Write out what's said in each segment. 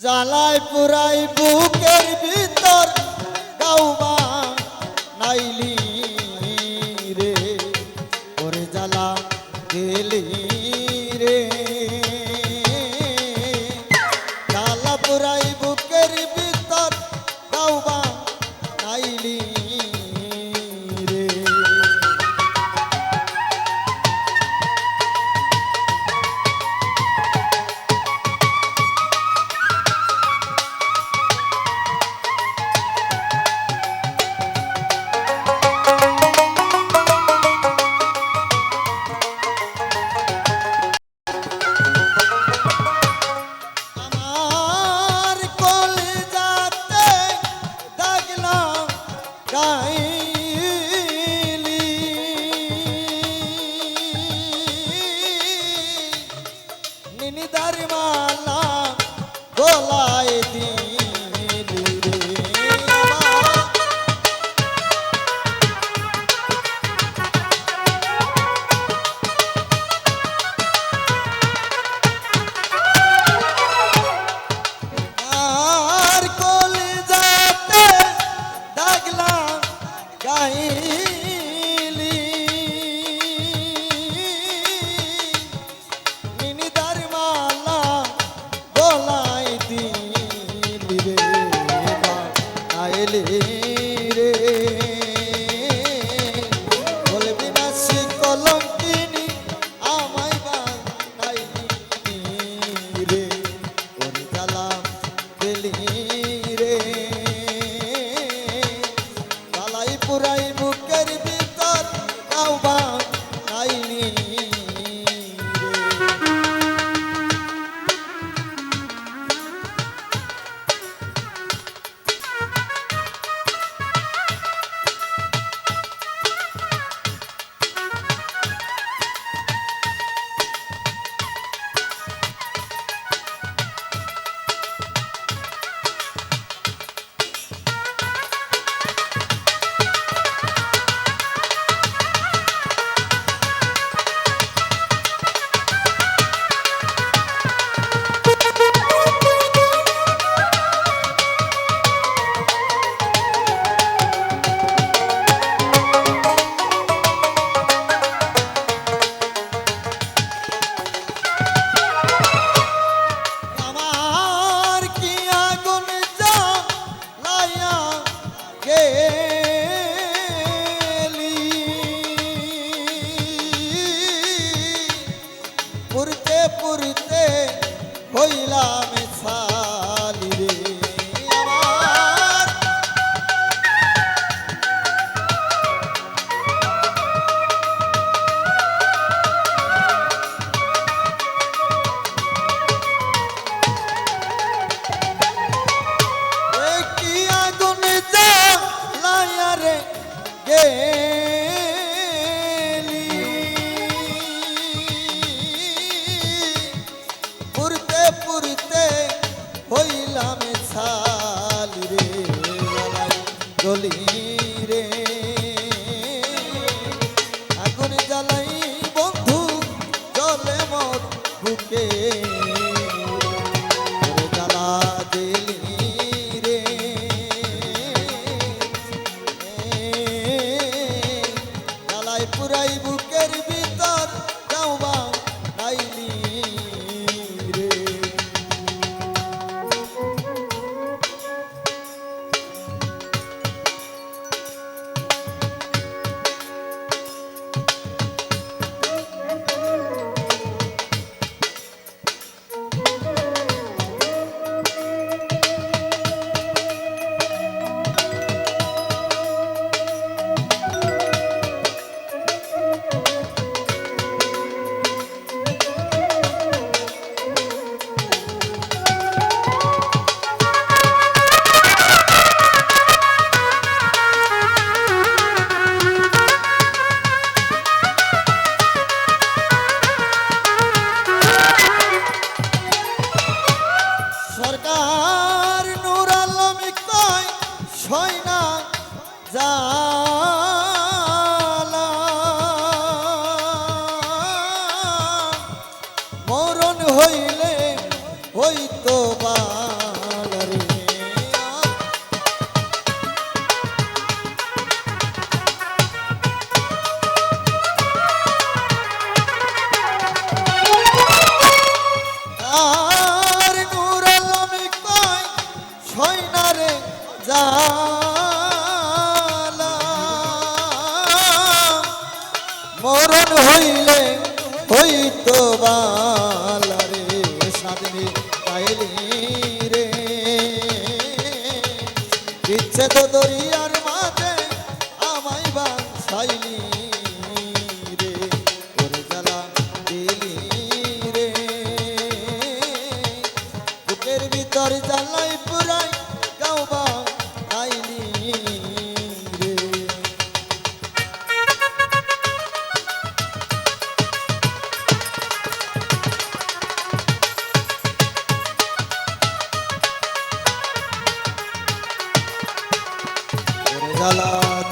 জ্বালায় পুরাই বুকের ভিতর গাউবা दरबार মিছাল রে গলি হয় না যা জালা। মরণ হইলে হইতো বা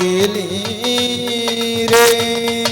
দিলি রে।